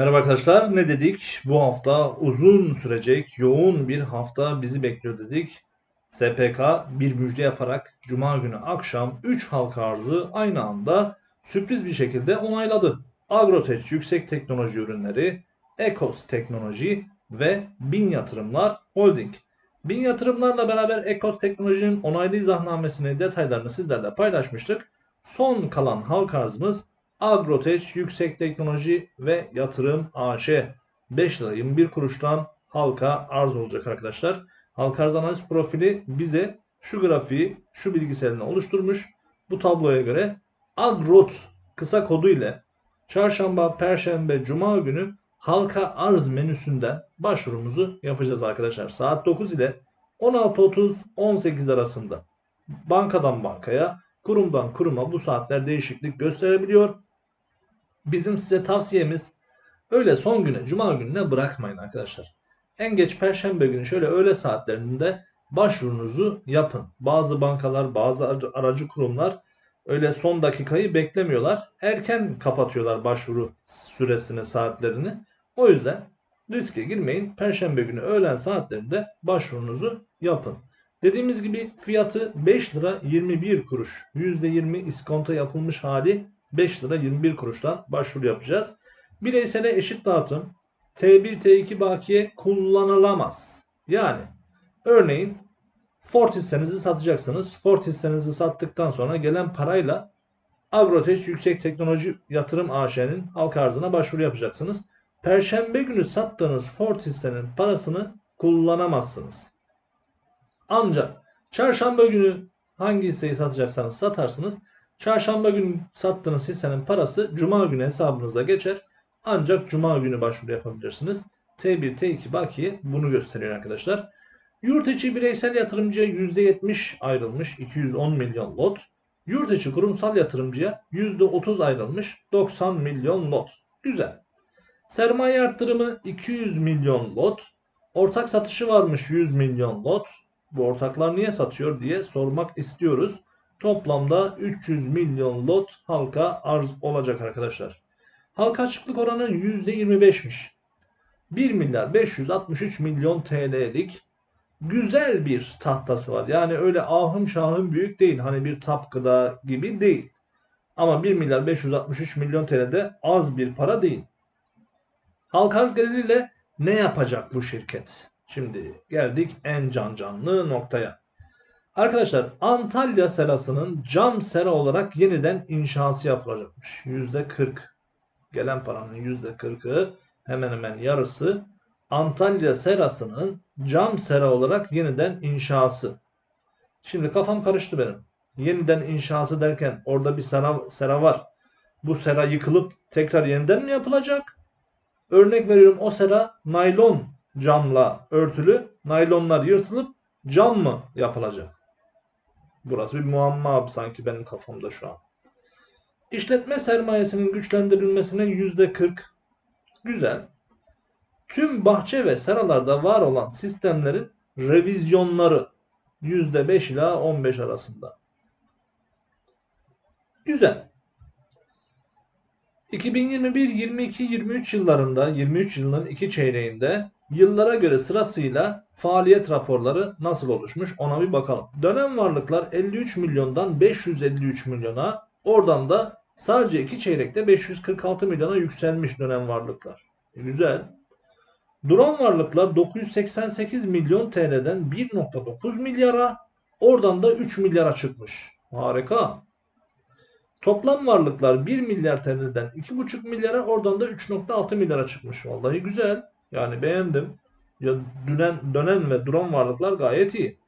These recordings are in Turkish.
Merhaba arkadaşlar. Ne dedik? Bu hafta uzun sürecek, yoğun bir hafta bizi bekliyor dedik. SPK bir müjde yaparak Cuma günü akşam 3 halka arzı aynı anda sürpriz bir şekilde onayladı. Agrotech Yüksek Teknoloji Ürünleri, Ekos Teknoloji ve Bin Yatırımlar Holding. Bin Yatırımlarla beraber Ekos Teknoloji'nin onaylı izahnamesini, detaylarını sizlerle paylaşmıştık. Son kalan halka arzımız Agrotech Yüksek Teknoloji ve Yatırım AŞ 5 lira 21 kuruştan halka arz olacak arkadaşlar. Halka arz analiz profili bize şu grafiği şu bilgisayarına oluşturmuş. Bu tabloya göre Agrot kısa kodu ile çarşamba, perşembe, cuma günü halka arz menüsünden başvurumuzu yapacağız arkadaşlar. Saat 9 ile 16.30-18 arasında bankadan bankaya, kurumdan kuruma bu saatler değişiklik gösterebiliyor. Bizim size tavsiyemiz öyle son güne, cuma gününe bırakmayın arkadaşlar. En geç perşembe günü şöyle öğle saatlerinde başvurunuzu yapın. Bazı bankalar, bazı aracı kurumlar öyle son dakikayı beklemiyorlar. Erken kapatıyorlar başvuru süresini, saatlerini. O yüzden riske girmeyin. Perşembe günü öğlen saatlerinde başvurunuzu yapın. Dediğimiz gibi fiyatı 5 lira 21 kuruş. %20 iskonto yapılmış hali 5 lira 21 kuruştan başvuru yapacağız. Bireysele eşit dağıtım T1 T2 bakiye kullanılamaz. Yani örneğin Ford hissenizi satacaksınız. Ford hissenizi sattıktan sonra gelen parayla Agrotech Yüksek Teknoloji Yatırım AŞ'nin halka arzına başvuru yapacaksınız. Perşembe günü sattığınız Ford hissenin parasını kullanamazsınız. Ancak çarşamba günü hangi hisseyi satacaksanız satarsınız. Çarşamba günü sattığınız hissenin parası cuma günü hesabınıza geçer. Ancak cuma günü başvuru yapabilirsiniz. T1, T2 bakiye bunu gösteriyor arkadaşlar. Yurt içi bireysel yatırımcıya %70 ayrılmış 210 milyon lot. Yurt içi kurumsal yatırımcıya %30 ayrılmış 90 milyon lot. Güzel. Sermaye arttırımı 200 milyon lot. Ortak satışı varmış 100 milyon lot. Bu ortaklar niye satıyor diye sormak istiyoruz. Toplamda 300 milyon lot halka arz olacak arkadaşlar. Halka açıklık oranı %25'miş. 1 milyar 563 milyon TL'lik güzel bir tahtası var. Yani öyle ahım şahım büyük değil. Hani bir tapkıda gibi değil. Ama 1 milyar 563 milyon TL'de az bir para değil. Halka arz geliriyle ne yapacak bu şirket? Şimdi geldik en can canlı noktaya. Arkadaşlar Antalya serasının cam sera olarak yeniden inşası yapılacakmış. %40 gelen paranın %40'ı hemen hemen yarısı Antalya serasının cam sera olarak yeniden inşası. Şimdi kafam karıştı benim. Yeniden inşası derken orada bir sera, sera var. Bu sera yıkılıp tekrar yeniden mi yapılacak? Örnek veriyorum o sera naylon camla örtülü. Naylonlar yırtılıp cam mı yapılacak? Burası bir muamma sanki benim kafamda şu an. İşletme sermayesinin güçlendirilmesine %40 güzel. Tüm bahçe ve seralarda var olan sistemlerin revizyonları %5 ila 15 arasında. Güzel. 2021, 22, 23 yıllarında 23 yılının iki çeyreğinde Yıllara göre sırasıyla faaliyet raporları nasıl oluşmuş ona bir bakalım. Dönem varlıklar 53 milyondan 553 milyona oradan da sadece iki çeyrekte 546 milyona yükselmiş dönem varlıklar. E, güzel. Duran varlıklar 988 milyon TL'den 1.9 milyara oradan da 3 milyara çıkmış. Harika. Toplam varlıklar 1 milyar TL'den 2,5 milyara oradan da 3.6 milyara çıkmış. Vallahi güzel. Yani beğendim. Ya dönen, dönen ve duran varlıklar gayet iyi.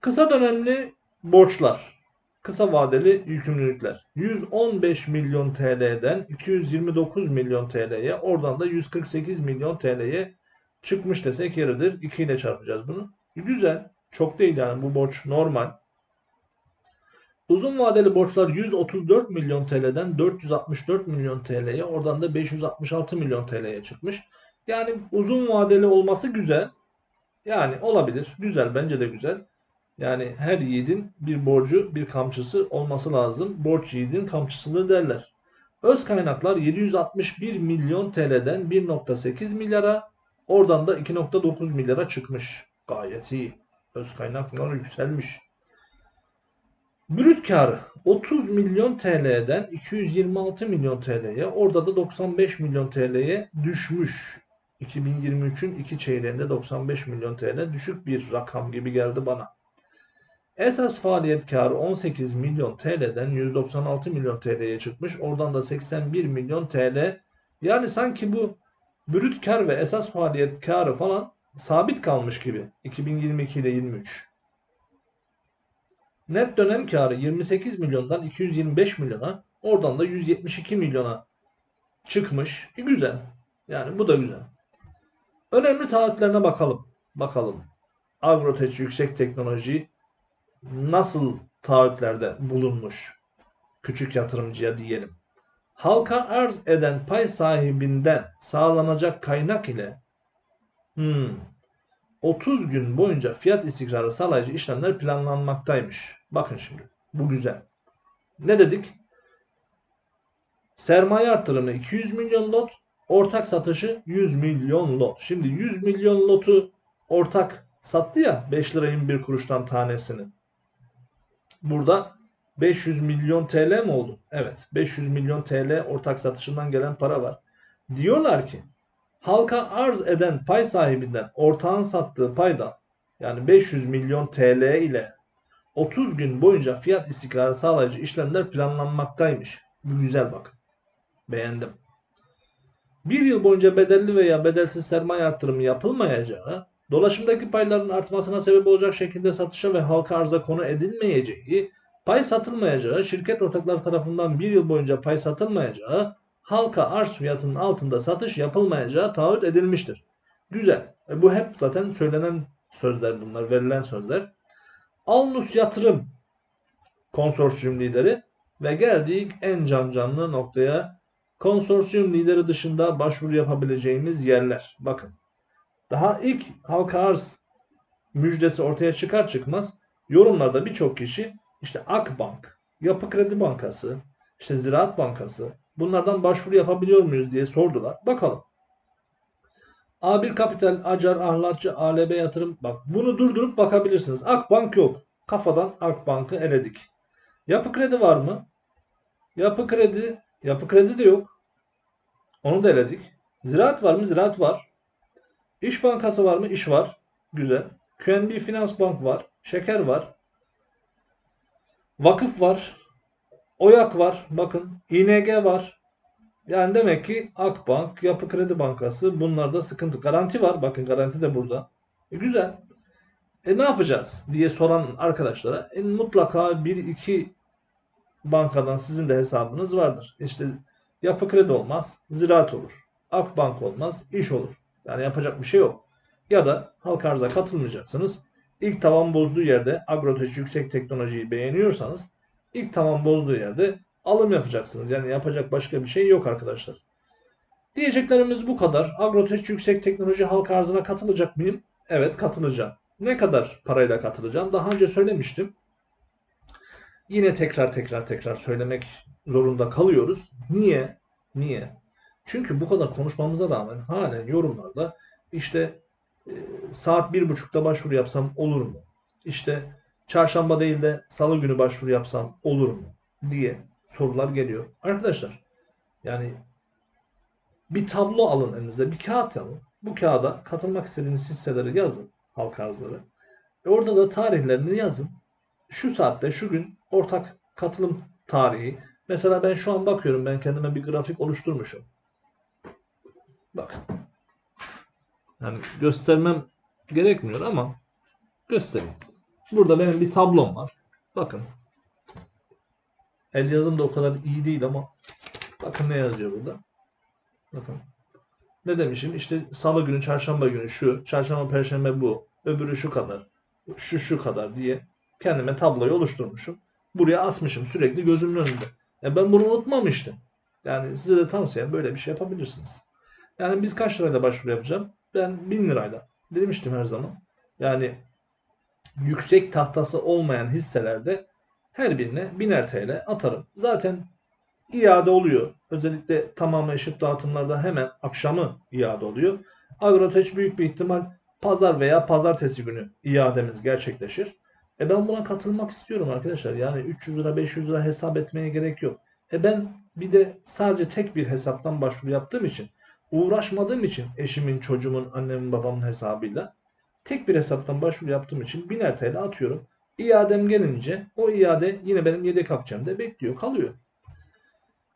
Kısa dönemli borçlar. Kısa vadeli yükümlülükler. 115 milyon TL'den 229 milyon TL'ye oradan da 148 milyon TL'ye çıkmış desek yeridir. 2 ile çarpacağız bunu. Güzel. Çok değil yani bu borç normal. Uzun vadeli borçlar 134 milyon TL'den 464 milyon TL'ye oradan da 566 milyon TL'ye çıkmış. Yani uzun vadeli olması güzel. Yani olabilir. Güzel. Bence de güzel. Yani her yiğidin bir borcu, bir kamçısı olması lazım. Borç yiğidin kamçısıdır derler. Öz kaynaklar 761 milyon TL'den 1.8 milyara, oradan da 2.9 milyara çıkmış. Gayet iyi. Öz kaynaklar yükselmiş. Brüt karı 30 milyon TL'den 226 milyon TL'ye, orada da 95 milyon TL'ye düşmüş. 2023'ün iki çeyreğinde 95 milyon TL düşük bir rakam gibi geldi bana. Esas faaliyet karı 18 milyon TL'den 196 milyon TL'ye çıkmış. Oradan da 81 milyon TL. Yani sanki bu brüt kar ve esas faaliyet karı falan sabit kalmış gibi 2022 ile 23. Net dönem karı 28 milyondan 225 milyona, oradan da 172 milyona çıkmış. E, güzel. Yani bu da güzel. Önemli taahhütlerine bakalım. Bakalım. Agroteç Yüksek Teknoloji nasıl taahhütlerde bulunmuş? Küçük yatırımcıya diyelim. Halka arz eden pay sahibinden sağlanacak kaynak ile hmm, 30 gün boyunca fiyat istikrarı sağlayıcı işlemler planlanmaktaymış. Bakın şimdi. Bu güzel. Ne dedik? Sermaye artırımı 200 milyon lot, ortak satışı 100 milyon lot. Şimdi 100 milyon lotu ortak sattı ya 5 lirayın bir kuruştan tanesini. Burada 500 milyon TL mi oldu? Evet 500 milyon TL ortak satışından gelen para var. Diyorlar ki halka arz eden pay sahibinden ortağın sattığı payda yani 500 milyon TL ile 30 gün boyunca fiyat istikrarı sağlayıcı işlemler planlanmaktaymış. Bu güzel bak. Beğendim. Bir yıl boyunca bedelli veya bedelsiz sermaye artırımı yapılmayacağı, dolaşımdaki payların artmasına sebep olacak şekilde satışa ve halka arza konu edilmeyeceği, pay satılmayacağı, şirket ortakları tarafından bir yıl boyunca pay satılmayacağı, halka arz fiyatının altında satış yapılmayacağı taahhüt edilmiştir. Güzel. E bu hep zaten söylenen sözler bunlar, verilen sözler. Alnus Yatırım konsorsiyum lideri ve geldik en can canlı noktaya. Konsorsiyum lideri dışında başvuru yapabileceğimiz yerler. Bakın. Daha ilk halka arz müjdesi ortaya çıkar çıkmaz yorumlarda birçok kişi işte Akbank, Yapı Kredi Bankası, işte Ziraat Bankası bunlardan başvuru yapabiliyor muyuz diye sordular. Bakalım. A1 Kapital, Acar, Ahlatçı, ALB Yatırım. Bak bunu durdurup bakabilirsiniz. Akbank yok. Kafadan Akbank'ı eledik. Yapı kredi var mı? Yapı kredi, yapı kredi de yok. Onu da eledik. Ziraat var mı? Ziraat var. İş Bankası var mı? İş var. Güzel. QNB Finans Bank var. Şeker var. Vakıf var. Oyak var. Bakın. İNG var. Yani demek ki Akbank, Yapı Kredi Bankası bunlarda sıkıntı. Garanti var. Bakın garanti de burada. E, güzel. E ne yapacağız diye soran arkadaşlara e, mutlaka bir iki bankadan sizin de hesabınız vardır. İşte yapı kredi olmaz, ziraat olur. Akbank olmaz, iş olur. Yani yapacak bir şey yok. Ya da halka arza katılmayacaksınız. İlk tavan bozduğu yerde agroteç yüksek teknolojiyi beğeniyorsanız ilk tavan bozduğu yerde alım yapacaksınız. Yani yapacak başka bir şey yok arkadaşlar. Diyeceklerimiz bu kadar. Agroteç yüksek teknoloji halka arzına katılacak mıyım? Evet katılacağım. Ne kadar parayla katılacağım? Daha önce söylemiştim. Yine tekrar tekrar tekrar söylemek zorunda kalıyoruz. Niye? Niye? Çünkü bu kadar konuşmamıza rağmen halen yorumlarda işte e, saat bir buçukta başvuru yapsam olur mu? İşte çarşamba değil de salı günü başvuru yapsam olur mu? diye sorular geliyor. Arkadaşlar yani bir tablo alın elinize, bir kağıt alın. Bu kağıda katılmak istediğiniz hisseleri yazın, halka arzları. E orada da tarihlerini yazın. Şu saatte, şu gün ortak katılım tarihi. Mesela ben şu an bakıyorum, ben kendime bir grafik oluşturmuşum. Bakın. Yani göstermem gerekmiyor ama göstereyim. Burada benim bir tablom var. Bakın. El yazım da o kadar iyi değil ama bakın ne yazıyor burada. Bakın. Ne demişim? İşte salı günü, çarşamba günü şu, çarşamba, perşembe bu, öbürü şu kadar, şu şu kadar diye kendime tabloyu oluşturmuşum. Buraya asmışım sürekli gözümün önünde. E ben bunu unutmamıştım. Yani size de tavsiye böyle bir şey yapabilirsiniz. Yani biz kaç lirayla başvuru yapacağım? Ben 1000 lirayla. Demiştim her zaman. Yani yüksek tahtası olmayan hisselerde her birine 1000 TL atarım. Zaten iade oluyor. Özellikle tamamı eşit dağıtımlarda hemen akşamı iade oluyor. Agroteç büyük bir ihtimal pazar veya pazartesi günü iademiz gerçekleşir. E ben buna katılmak istiyorum arkadaşlar. Yani 300 lira 500 lira hesap etmeye gerek yok. E ben bir de sadece tek bir hesaptan başvuru yaptığım için uğraşmadığım için eşimin, çocuğumun, annemin, babamın hesabıyla tek bir hesaptan başvuru yaptığım için 1000 TL atıyorum. İadem gelince o iade yine benim yedek akçemde bekliyor, kalıyor.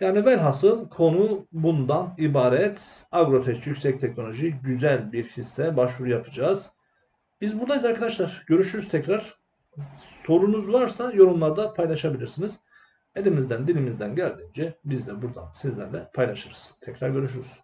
Yani velhasıl konu bundan ibaret. Agroteç Yüksek Teknoloji güzel bir hisse başvuru yapacağız. Biz buradayız arkadaşlar. Görüşürüz tekrar. Sorunuz varsa yorumlarda paylaşabilirsiniz. Elimizden dilimizden geldiğince biz de buradan sizlerle paylaşırız. Tekrar görüşürüz.